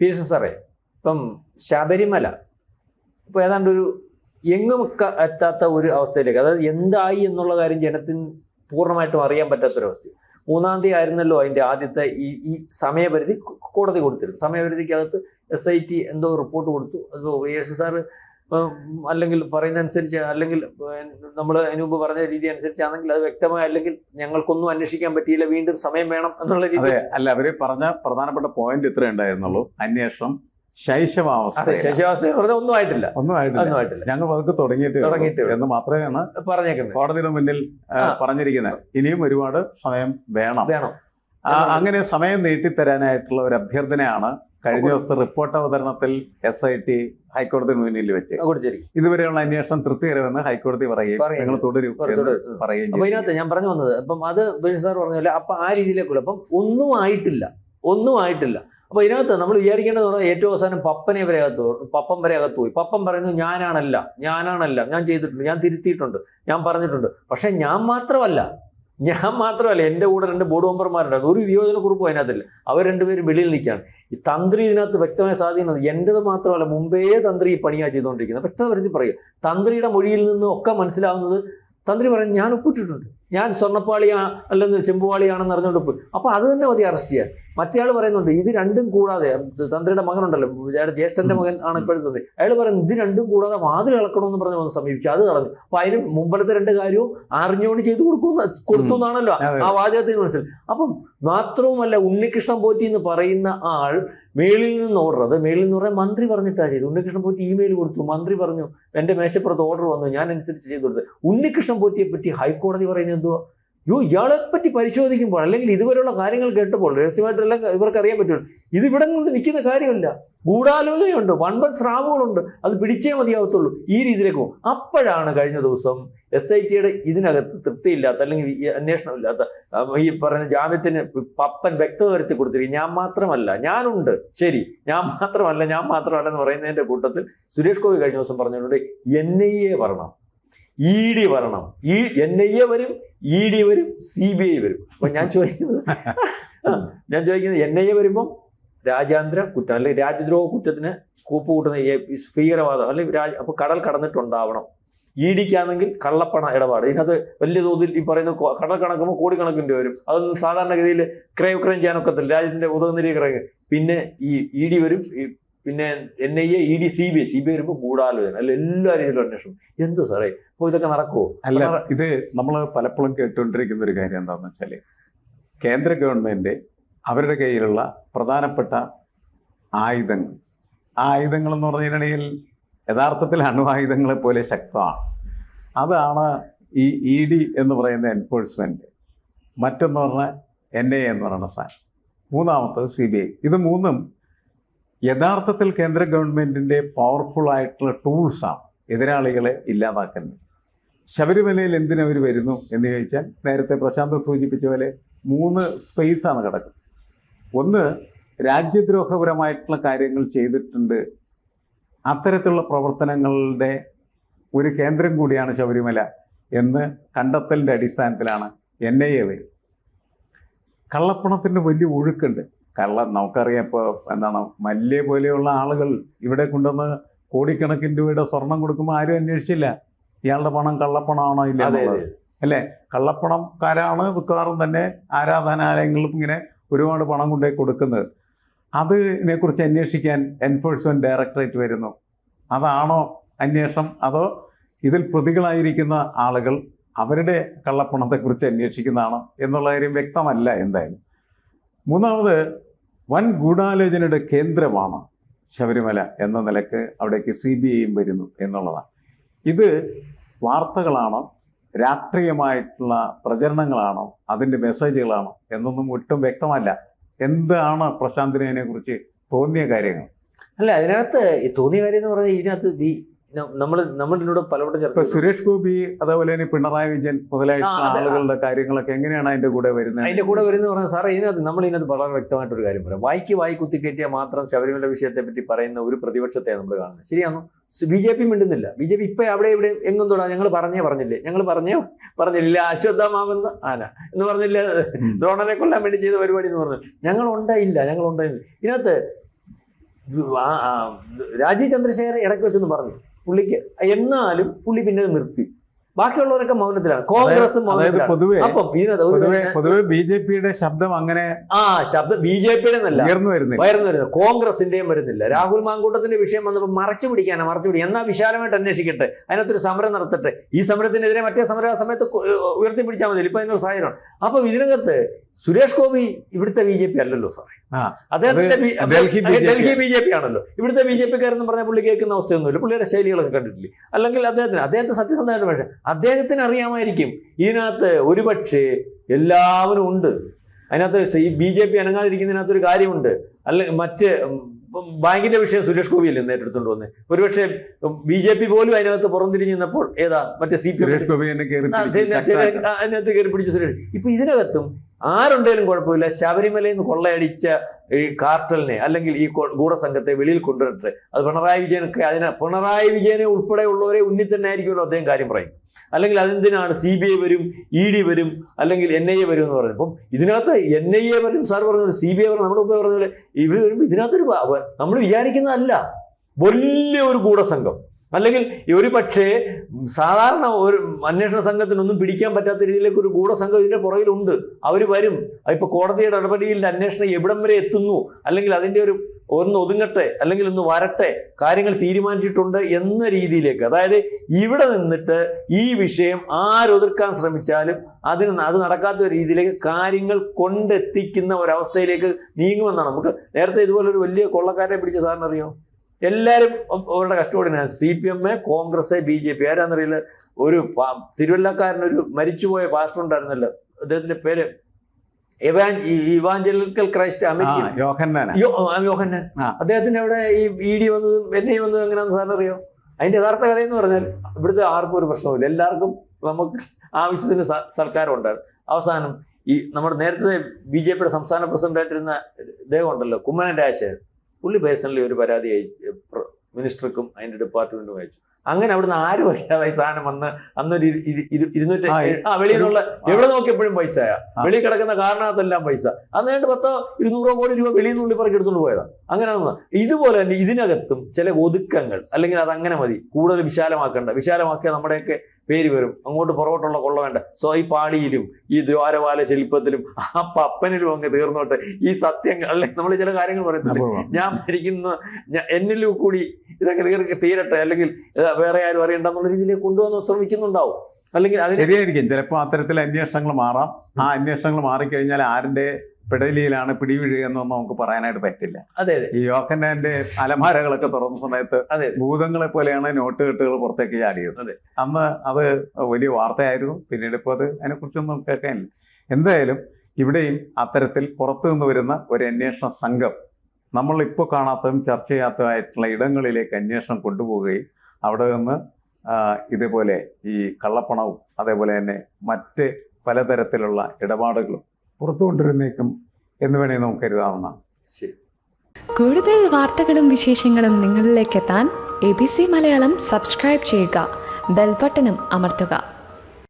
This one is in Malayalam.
പി എസ് സാറേ ഇപ്പം ശബരിമല ഇപ്പം ഏതാണ്ട് ഒരു എങ്ങും എത്താത്ത ഒരു അവസ്ഥയിലേക്ക് അതായത് എന്തായി എന്നുള്ള കാര്യം ജനത്തിന് പൂർണമായിട്ടും അറിയാൻ പറ്റാത്തൊരവസ്ഥ. മൂന്നാം തീയതി ആയിരുന്നല്ലോ അതിന്റെ ആദ്യത്തെ ഈ ഈ സമയപരിധി കോടതി കൊടുത്തിരുന്നു സമയപരിധിക്കകത്ത് എസ് ഐ ടി എന്തോ റിപ്പോർട്ട് കൊടുത്തു. അത് എസ് സാറ് അല്ലെങ്കിൽ പറയുന്ന അനുസരിച്ച് അല്ലെങ്കിൽ നമ്മൾ അതിനു മുമ്പ് പറഞ്ഞ രീതി അനുസരിച്ചാണെങ്കിൽ അത് വ്യക്തമായി അല്ലെങ്കിൽ ഞങ്ങൾക്കൊന്നും അന്വേഷിക്കാൻ പറ്റിയില്ല വീണ്ടും സമയം വേണം എന്നുള്ള രീതി അല്ല അവർ പറഞ്ഞ പ്രധാനപ്പെട്ട പോയിന്റ് ഇത്ര ഉണ്ടായിരുന്നുള്ളൂ. അന്വേഷണം ശൈശവാവസ്ഥ പറഞ്ഞ ഒന്നും ആയിട്ടില്ല. ഒന്നും ആയിട്ടില്ല. ഞങ്ങൾ പതുക്കെ തുടങ്ങിയിട്ട് തുടങ്ങിയിട്ടേ. എന്ന് മാത്രമാണ് പറഞ്ഞേക്കുന്നത്. കോടതിയുടെ മുന്നിൽ. പറഞ്ഞിരിക്കുന്നത്. ഇനിയും ഒരുപാട് സമയം വേണം. വേണം. അങ്ങനെ സമയം നീട്ടിത്തരാനായിട്ടുള്ള ഒരു അഭ്യർത്ഥനയാണ് കഴിഞ്ഞ ദിവസത്തെ റിപ്പോർട്ട് അവതരണത്തിൽ എസ് ഐ ടി ഹൈക്കോടതി മുന്നിൽ വെച്ച്. ഇതുവരെയുള്ള അന്വേഷണം തൃപ്തികരമെന്ന് ഹൈക്കോടതി പറയുകയും അതിനകത്ത് നിങ്ങൾ തുടരും എന്ന് പറയുകയും അപ്പൊ ഇതിനകത്ത് ഞാൻ പറഞ്ഞു വന്നത് അപ്പം അത് സാർ പറഞ്ഞ പോലെ അപ്പൊ ആ രീതിയിലേക്കുള്ള അപ്പം ഒന്നും ആയിട്ടില്ല ഒന്നും ആയിട്ടില്ല. അപ്പൊ ഇതിനകത്ത് നമ്മൾ വിചാരിക്കേണ്ടത് പറഞ്ഞാൽ ഏറ്റവും അവസാനം പപ്പനെ വരെ അകത്ത് പപ്പം പപ്പൻ വരെ അകത്ത് പോയി. പപ്പൻ പറയുന്നു ഞാനാണല്ല ഞാനാണല്ല ഞാൻ ചെയ്തിട്ടുണ്ട് ഞാൻ തിരുത്തിയിട്ടുണ്ട് ഞാൻ പറഞ്ഞിട്ടുണ്ട്. പക്ഷെ ഞാൻ മാത്രമല്ല ഞാൻ മാത്രമല്ല എന്റെ കൂടെ രണ്ട് ബോർഡ് മെമ്പർമാരുണ്ടായിരുന്നു ഒരു വിയോജന കുറിപ്പ് അതിനകത്തില്ല. അവർ രണ്ടുപേരും വെളിയിൽ നിൽക്കുകയാണ്. ഈ തന്ത്രി ഇതിനകത്ത് വ്യക്തമായ സ്വാധീനം എന്റെത് മാത്രമല്ല മുമ്പേ തന്ത്രി ഈ പണിയാണ് ചെയ്തുകൊണ്ടിരിക്കുന്നത്. വ്യക്തത വരുത്തി പറയുക. തന്ത്രിയുടെ മൊഴിയിൽ നിന്ന് ഒക്കെ മനസ്സിലാവുന്നത് തന്ത്രി പറയുന്നത് ഞാൻ ഒപ്പിട്ടിട്ടുണ്ട്. ഞാൻ സ്വർണപ്പാളിയാ അല്ലെന്ന് ചെമ്പുവാളിയാണെന്ന് അറിഞ്ഞുകൊണ്ട് പോയി. അപ്പോൾ അത് തന്നെ മതി അറസ്റ്റ് ചെയ്യാൻ. മറ്റേയാൾ പറയുന്നുണ്ട് ഇത് രണ്ടും കൂടാതെ തന്ത്രിയുടെ മകനുണ്ടല്ലോ അയാളുടെ ജ്യേഷ്ഠന്റെ മകൻ ആണ് ഇപ്പോഴത്തെ തന്ത്രി. അയാൾ പറയുന്നത് ഇത് രണ്ടും കൂടാതെ വാതിൽ ഇളക്കണമെന്ന് പറഞ്ഞ് വന്ന് സമീപിച്ചു. അത് കളഞ്ഞു അപ്പൊ അതിന് മുമ്പിലത്തെ രണ്ട് കാര്യവും അറിഞ്ഞുകൊണ്ട് ചെയ്തു കൊടുക്കുന്ന കൊടുത്തു എന്നാണല്ലോ. ആ വാചകത്തിന് മനസ്സിലായി. അപ്പം മാത്രവുമല്ല ഉണ്ണികൃഷ്ണൻ പോറ്റി എന്ന് പറയുന്ന ആൾ മേളിൽ നിന്ന് ഓർഡർ അത് മേളിൽ നിന്ന് പറയാൻ മന്ത്രി പറഞ്ഞിട്ടാ ചെയ്തു ഉണ്ണികൃഷ്ണൻ പോറ്റി ഇമെയിൽ കൊടുത്തു. മന്ത്രി പറഞ്ഞു എന്റെ മേശപ്പുറത്ത് ഓർഡർ വന്നു. ഞാൻ അനുസരിച്ച് ചെയ്തു കൊടുത്തത്. ഉണ്ണികൃഷ്ണൻ പോറ്റിയെ പറ്റി ഹൈക്കോടതി പറയുന്നത് എന്തുവാ? യോ ഇയാളെ പറ്റി പരിശോധിക്കുമ്പോൾ അല്ലെങ്കിൽ ഇതുവരെയുള്ള കാര്യങ്ങൾ കേട്ടപ്പോൾ രഹസ്യമായിട്ടെല്ലാം ഇവർക്ക് അറിയാൻ പറ്റുള്ളൂ ഇത് ഇവിടെ കൊണ്ട് നിൽക്കുന്ന കാര്യമില്ല. ഗൂഢാലോചനയുണ്ട് വൺപൻ സ്രാവുകളുണ്ട് അത് പിടിച്ചേ മതിയാവത്തുള്ളൂ. ഈ രീതിയിലേക്ക് പോകും. അപ്പോഴാണ് കഴിഞ്ഞ ദിവസം എസ് ഐ ടിയുടെ ഇതിനകത്ത് തൃപ്തിയില്ലാത്ത അല്ലെങ്കിൽ അന്വേഷണമില്ലാത്ത ഈ പറഞ്ഞ ജാമ്യത്തിന് പപ്പൻ വ്യക്തത വരുത്തി കൊടുത്തിരിക്കും ഞാൻ മാത്രമല്ല ഞാനുണ്ട്. ശരി ഞാൻ മാത്രമല്ല ഞാൻ മാത്രമല്ല എന്ന് പറയുന്നതിന്റെ കൂട്ടത്തിൽ സുരേഷ് ഗോപി കഴിഞ്ഞ ദിവസം പറഞ്ഞിട്ടുണ്ട് എൻ ഐ എ വരണം. ഇ ഡി വരണം. ഈ എൻ ഐ എ വരും ഇ ഡി വരും സി ബി ഐ വരും. അപ്പൊ ഞാൻ ചോദിക്കുന്നത് ഞാൻ ചോദിക്കുന്നത് എൻ ഐ എ വരുമ്പം രാജ്യാന്തര കുറ്റം അല്ലെങ്കിൽ രാജ്യദ്രോഹ കുറ്റത്തിന് കൂപ്പ് കൂട്ടുന്ന ഭീകരവാദം അല്ലെങ്കിൽ രാജ് അപ്പൊ കടൽ കടന്നിട്ടുണ്ടാവണം. ഇ ഡിക്കാണെങ്കിൽ കള്ളപ്പണ ഇടപാട്. ഇതിനകത്ത് വലിയ തോതിൽ ഈ പറയുന്ന കടൽ കണക്കുമ്പോൾ കോടിക്കണക്കിന്റെ വരും. അതൊന്നും സാധാരണഗതിയിൽ ക്രയവിക്രയം ചെയ്യാനൊക്കത്തില്ല. രാജ്യത്തിന്റെ ഉദകുന്നിരി ക്രയം പിന്നെ ഈ ഇ ഡി വരും ഈ പിന്നെ N I A E D C B I C B I വരുമ്പോൾ ഗൂഢാലോചന അല്ല എല്ലാ രീതിയിലും അന്വേഷണം. എന്തു സാറേ? അപ്പോൾ ഇതൊക്കെ നടക്കുമോ അല്ല ഇത് നമ്മൾ പലപ്പോഴും കേട്ടുകൊണ്ടിരിക്കുന്ന ഒരു കാര്യം എന്താണെന്ന് വെച്ചാൽ കേന്ദ്ര ഗവൺമെന്റ് അവരുടെ കയ്യിലുള്ള പ്രധാനപ്പെട്ട ആയുധങ്ങൾ. ആ ആയുധങ്ങൾ എന്ന് പറഞ്ഞിട്ടുണ്ടെങ്കിൽ യഥാർത്ഥത്തിൽ അണുവായുധങ്ങളെ പോലെ ശക്തമാണ്. അതാണ് ഈ ഇ ഡി എന്ന് പറയുന്ന എൻഫോഴ്സ്മെന്റ് മറ്റൊന്ന് പറഞ്ഞാൽ എൻ ഐ എന്ന് പറയുന്ന സാധനം. മൂന്നാമത്തത് സി ബി ഐ ഇത് മൂന്നും യഥാർത്ഥത്തിൽ കേന്ദ്ര ഗവൺമെന്റിന്റെ പവർഫുൾ ആയിട്ടുള്ള ടൂൾസാണ് എതിരാളികളെ ഇല്ലാതാക്കുന്നത്. ശബരിമലയിൽ എന്തിനവർ വരുന്നു എന്ന് ചോദിച്ചാൽ നേരത്തെ പ്രശാന്ത് സൂചിപ്പിച്ച പോലെ മൂന്ന് സ്പേസാണ് കിടക്കുന്നത്. ഒന്ന് രാജ്യദ്രോഹപരമായിട്ടുള്ള കാര്യങ്ങൾ ചെയ്തിട്ടുണ്ട്. അത്തരത്തിലുള്ള പ്രവർത്തനങ്ങളുടെ ഒരു കേന്ദ്രം കൂടിയാണ് ശബരിമല എന്ന് കണ്ടെത്തലിന്റെ അടിസ്ഥാനത്തിലാണ് എൻ ഐ എ വരും കള്ളപ്പണത്തിന്റെ വലിയ ഒഴുക്കുണ്ട്. കള്ള നമുക്കറിയാം ഇപ്പോൾ എന്താണ് മല്യ പോലെയുള്ള ആളുകൾ ഇവിടെ കൊണ്ടുവന്ന് കോടിക്കണക്കിന് രൂപയുടെ സ്വർണം കൊടുക്കുമ്പോൾ ആരും അന്വേഷിച്ചില്ല. ഇയാളുടെ പണം കള്ളപ്പണമാണോ ഇല്ല അല്ലേ? കള്ളപ്പണക്കാരാണ് മിക്കവാറും തന്നെ ആരാധനാലയങ്ങളിലും ഇങ്ങനെ ഒരുപാട് പണം കൊണ്ടുപോയി കൊടുക്കുന്നത്. അതിനെക്കുറിച്ച് അന്വേഷിക്കാൻ എൻഫോഴ്സ്മെന്റ് ഡയറക്ടറേറ്റ് വരുന്നു. അതാണോ അന്വേഷണം? അതോ ഇതിൽ പ്രതികളായിരിക്കുന്ന ആളുകൾ അവരുടെ കള്ളപ്പണത്തെക്കുറിച്ച് അന്വേഷിക്കുന്നതാണോ എന്നുള്ള കാര്യം വ്യക്തമല്ല എന്തായാലും. മൂന്നാമത് വൻ ഗൂഢാലോചനയുടെ കേന്ദ്രമാണ് ശബരിമല എന്ന നിലയ്ക്ക് അവിടേക്ക് സി ബി ഐയും വരുന്നു എന്നുള്ളതാണ്. ഇത് വാർത്തകളാണോ? രാഷ്ട്രീയമായിട്ടുള്ള പ്രചരണങ്ങളാണോ? അതിന്റെ മെസ്സേജുകളാണോ? എന്നൊന്നും ഒട്ടും വ്യക്തമല്ല. എന്താണ് പ്രശാന്തിനെ കുറിച്ച് തോന്നിയ കാര്യങ്ങൾ? അല്ല അതിനകത്ത് തോന്നിയ കാര്യം എന്ന് പറഞ്ഞാൽ ഇതിനകത്ത് ഈ നമ്മൾ പലവട്ടം ചർച്ച സുരേഷ് ഗോപി അതേപോലെ തന്നെ പിണറായി വിജയൻ മുതലായിട്ടുള്ള ആളുകളുടെ കാര്യങ്ങളൊക്കെ എങ്ങനെയാണ് അതിന്റെ കൂടെ വരുന്നത്? അതിന്റെ കൂടെ വരുന്ന പറഞ്ഞാൽ സാറേ ഇതിനകത്ത് നമ്മൾ ഇതിനകത്ത് വളരെ വ്യക്തമായിട്ടൊരു കാര്യം പറയാം. വായിക്ക് വായി കുത്തിക്കയറ്റിയാൽ മാത്രം ശബരിമല വിഷയത്തെ പറ്റി പറയുന്ന ഒരു പ്രതിപക്ഷത്തെ നമ്മൾ കാണുന്നത്. ശരിയാണോ? ബി ജെ പി മിണ്ടുന്നില്ല. ബി ജെ പി ഇപ്പൊ അവിടെ ഇവിടെ എങ്ങും തൊടാ ഞങ്ങൾ പറഞ്ഞേ പറഞ്ഞില്ലേ? ഞങ്ങൾ പറഞ്ഞേ പറഞ്ഞില്ല? അശ്വത്ഥമാവെന്ന് ആന എന്ന് പറഞ്ഞില്ല? ദ്രോണനെ കൊല്ലാൻ വേണ്ടി ചെയ്ത പരിപാടി എന്ന് പറഞ്ഞു. ഞങ്ങൾ ഉണ്ടായില്ല ഞങ്ങൾ ഉണ്ടായില്ല ഇതിനകത്ത് രാജീവ് ചന്ദ്രശേഖരൻ ഇടയ്ക്ക് വെച്ചൊന്ന് പറഞ്ഞു. പുള്ളിക്ക് എന്നാലും പുള്ളി പിന്നെ നിർത്തി. ബാക്കിയുള്ളവരൊക്കെ മൗനത്തിലാണ്. കോൺഗ്രസും പൊതുവെ ബി ജെ പിയുടെ ശബ്ദം അങ്ങനെ ആ ശബ്ദം ബി ജെ പിയുടെ ഉയർന്നു വരുന്നില്ല. വരുന്നത് കോൺഗ്രസിന്റെയും വരുന്നില്ല. രാഹുൽ മാങ്കൂട്ടത്തിന്റെ വിഷയം വന്നപ്പോൾ മറച്ചു പിടിക്കാനാ മറച്ചു പിടിക്കുക എന്നാ വിശാലമായിട്ട് അന്വേഷിക്കട്ടെ. അതിനകത്തൊരു സമരം നടത്തട്ടെ. ഈ സമരത്തിനെതിരെ മറ്റേ സമര ആ സമയത്ത് ഉയർത്തിപ്പിടിച്ചാൽ ഉയർത്തി പിടിച്ചാൽ മതി. ഇപ്പൊ അതിനൊരു സാഹചര്യമാണ്. അപ്പൊ ഇതിനകത്ത് സുരേഷ് ഗോപി ഇവിടുത്തെ ബി ജെ പി അല്ലല്ലോ സാറേ. അദ്ദേഹത്തിന്റെ ഡൽഹി. ബി ജെ പി ആണല്ലോ. ഇവിടുത്തെ ബി ജെ പിക്കാരെന്ന് പറഞ്ഞാൽ പുള്ളി കേൾക്കുന്ന അവസ്ഥയൊന്നുമില്ല. പുള്ളിയുടെ ശൈലികളൊക്കെ കണ്ടിട്ടില്ല? അല്ലെങ്കിൽ അദ്ദേഹത്തിന് അദ്ദേഹത്തെ സത്യസന്ധമായിട്ട് പക്ഷേ അദ്ദേഹത്തിന് അറിയാമായിരിക്കും. ഇതിനകത്ത് ഒരുപക്ഷെ എല്ലാവരും ഉണ്ട്. അതിനകത്ത് ഈ ബി ജെ പി അനങ്ങാതിരിക്കുന്നതിനകത്ത് ഒരു കാര്യമുണ്ട്. അല്ലെ മറ്റ് ബാങ്കിന്റെ വിഷയം സുരേഷ് ഗോപി അല്ലേ ഏറ്റെടുത്തോണ്ട് വന്നത് ഒരുപക്ഷെ ബി ജെ പി പോലും അതിനകത്ത് പുറംതിരിഞ്ഞ് നിന്നപ്പോൾ ഏതാ? മറ്റേ സി പി അതിനകത്ത് കയറി പിടിച്ച സുരേഷ്. ഇപ്പൊ ഇതിനകത്തും ആരുണ്ടേലും കുഴപ്പമില്ല. ശബരിമലയിൽ നിന്ന് കൊള്ളയടിച്ച ഈ കാർട്ടലിനെ അല്ലെങ്കിൽ ഈ ഗൂഢസംഘത്തെ വെളിയിൽ കൊണ്ടുവരട്ടെ. അത് പിണറായി വിജയനൊക്കെ അതിന് പിണറായി വിജയനെ ഉൾപ്പെടെയുള്ളവരെ ഉന്നി തന്നെ ആയിരിക്കുമല്ലോ അദ്ദേഹം കാര്യം പറയും അല്ലെങ്കിൽ അതെന്തിനാണ് സി ബി ഐ വരും ഇ ഡി വരും അല്ലെങ്കിൽ എൻ ഐ എ വരും എന്ന് പറയുന്നത്? അപ്പം ഇതിനകത്ത് എൻ ഐ എ വരും സാർ പറഞ്ഞ സി ബി ഐ വരും നമ്മുടെ മുമ്പേ പറഞ്ഞ പോലെ ഇവർ വരുമ്പോൾ ഇതിനകത്തൊരു നമ്മൾ വിചാരിക്കുന്നതല്ല. വലിയ ഒരു ഗൂഢസംഘം. അല്ലെങ്കിൽ ഒരു പക്ഷേ സാധാരണ ഒരു അന്വേഷണ സംഘത്തിനൊന്നും പിടിക്കാൻ പറ്റാത്ത രീതിയിലേക്ക് ഒരു ഗൂഢസംഘം ഇതിന്റെ പുറകിലുണ്ട്. അവർ വരും. ഇപ്പോൾ കോടതിയുടെ നടപടിയിൽ അന്വേഷണം എവിടം വരെ എത്തുന്നു? അല്ലെങ്കിൽ അതിന്റെ ഒരു ഒന്ന് ഒതുങ്ങട്ടെ? അല്ലെങ്കിൽ ഒന്ന് വരട്ടെ? കാര്യങ്ങൾ തീരുമാനിച്ചിട്ടുണ്ട് എന്ന രീതിയിലേക്ക്. അതായത് ഇവിടെ നിന്നിട്ട് ഈ വിഷയം ആരൊതിർക്കാൻ ശ്രമിച്ചാലും അതിന് അത് നടക്കാത്ത രീതിയിലേക്ക് കാര്യങ്ങൾ കൊണ്ടെത്തിക്കുന്ന ഒരവസ്ഥയിലേക്ക് നീങ്ങുമെന്നാണ്. നമുക്ക് നേരത്തെ ഇതുപോലെ ഒരു വലിയ കൊള്ളക്കാരെ പിടിച്ച സാറിന് അറിയോ എല്ലാവരും അവരുടെ കഷ്ടപ്പെടുന്ന C P M Congress B J P ആരാന്നറിയില്ല? ഒരു തിരുവല്ലക്കാരനൊരു മരിച്ചുപോയ പാസ്റ്റർ ഉണ്ടായിരുന്നല്ലോ. അദ്ദേഹത്തിന്റെ പേര് ഇവാഞ്ചലിക്കൽ ക്രൈസ്റ്റ് യോഹന്നാൻ. അദ്ദേഹത്തിന്റെ അവിടെ ഈ ഇ ഡി വന്നതും എൻ ഐ വന്നതും എങ്ങനെയാണെന്ന് സാറിന് അറിയോ അതിന്റെ യഥാർത്ഥ കഥ എന്ന് പറഞ്ഞാൽ ഇവിടുത്തെ ആർക്കും ഒരു പ്രശ്നവുമില്ല. എല്ലാവർക്കും നമുക്ക് ആവശ്യത്തിന് സർക്കാരും സർക്കാർ ഉണ്ടായിരുന്നു അവസാനം ഈ നമ്മുടെ നേരത്തെ ബി ജെ പിയുടെ സംസ്ഥാന പ്രസിഡന്റായിട്ടിരുന്ന ഇദ്ദേഹം ഉണ്ടല്ലോ കുമ്മനം രാജശേഖരൻ. പുള്ളി പേഴ്സണലി ഒരു പരാതി അയച്ചു മിനിസ്റ്റർക്കും അതിന്റെ ഡിപ്പാർട്ട്മെന്റും അയച്ചു. അങ്ങനെ അവിടുന്ന് ആരും ഈ സാധനം വന്ന് അന്നൊരു ഇരു- ഇരു- ഇരു- ഇരുന്നൂറ്റി ആ, വെളിയിലുള്ള എവിടെ നോക്കിയപ്പോഴും പൈസയാ. വെളി വെളിയിൽ കിടക്കുന്ന കാരണത്തെല്ലാം പൈസ. അന്ന് ഏതാണ്ട് പത്തോ ഇരുന്നൂറോ കോടി രൂപ വെളിയിൽ നിന്ന് ഉള്ളിപ്പറക്കി എടുത്തുകൊണ്ട് പോയതാ. അങ്ങനെ ഇതുപോലെ തന്നെ ഇതിനകത്തും ചില ഒതുക്കങ്ങൾ അല്ലെങ്കിൽ അത് അങ്ങനെ മതി. കൂടുതൽ വിശാലമാക്കേണ്ട. വിശാലമാക്കിയ നമ്മുടെയൊക്കെ പേര് വരും അങ്ങോട്ട് പുറകോട്ടുള്ള കൊള്ള വേണ്ട. സോ ഈ പാളിയിലും ഈ ദ്വാരപാല ശില്പത്തിലും ആ പപ്പനിലും അങ്ങ് തീർന്നോട്ടെ. ഈ സത്യങ്ങൾ അല്ലെ? നമ്മൾ ചില കാര്യങ്ങൾ പറയത്തില്ലേ? ഞാൻ ഭരിക്കുന്ന എന്നിലും കൂടി ഇതൊക്കെ തീർക്ക് തീരട്ടെ. അല്ലെങ്കിൽ വേറെ ആരും അറിയണ്ടെന്നുള്ള രീതിയിലേക്ക് കൊണ്ടുവന്ന് ശ്രമിക്കുന്നുണ്ടാവും. അല്ലെങ്കിൽ ശരിയായിരിക്കും. ചിലപ്പോൾ അത്തരത്തിലെ അന്വേഷണങ്ങൾ മാറാം. ആ അന്വേഷണങ്ങൾ മാറിക്കഴിഞ്ഞാൽ ആരിന്റെ പിടലിയിലാണ് പിടിവിഴി എന്നൊന്നും നമുക്ക് പറയാനായിട്ട് പറ്റില്ല. അതെ ഈ യോഹന്നാന്റെ അലമാരകളൊക്കെ തുറന്ന സമയത്ത് അതെ ഭൂതങ്ങളെ പോലെയാണ് നോട്ട് കെട്ടുകൾ പുറത്തേക്ക് ചാടിയത് അതെ. അന്ന് അത് വലിയ വാർത്തയായിരുന്നു. പിന്നീട് ഇപ്പോൾ അത് അതിനെക്കുറിച്ചൊന്നും കേൾക്കാനില്ല. എന്തായാലും ഇവിടെയും അത്തരത്തിൽ പുറത്തു നിന്ന് വരുന്ന ഒരു അന്വേഷണ സംഘം നമ്മൾ ഇപ്പോൾ കാണാത്തതും ചർച്ച ചെയ്യാത്തതുമായിട്ടുള്ള ഇടങ്ങളിലേക്ക് അന്വേഷണം കൊണ്ടുപോവുകയും അവിടെ നിന്ന് ഇതേപോലെ ഈ കള്ളപ്പണവും അതേപോലെ തന്നെ മറ്റ് പലതരത്തിലുള്ള ഇടപാടുകളും പുറത്തു കൊണ്ടുവരുന്നേക്കും എന്ന് വേണമെങ്കിൽ നമുക്ക് കരുതാവുന്നതാണ്. ശരി. കൂടുതൽ വാർത്തകളും വിശേഷങ്ങളും നിങ്ങളിലേക്ക് എത്താൻ A B C Malayalam subscribe ചെയ്യുക. ബെൽബട്ടനും അമർത്തുക.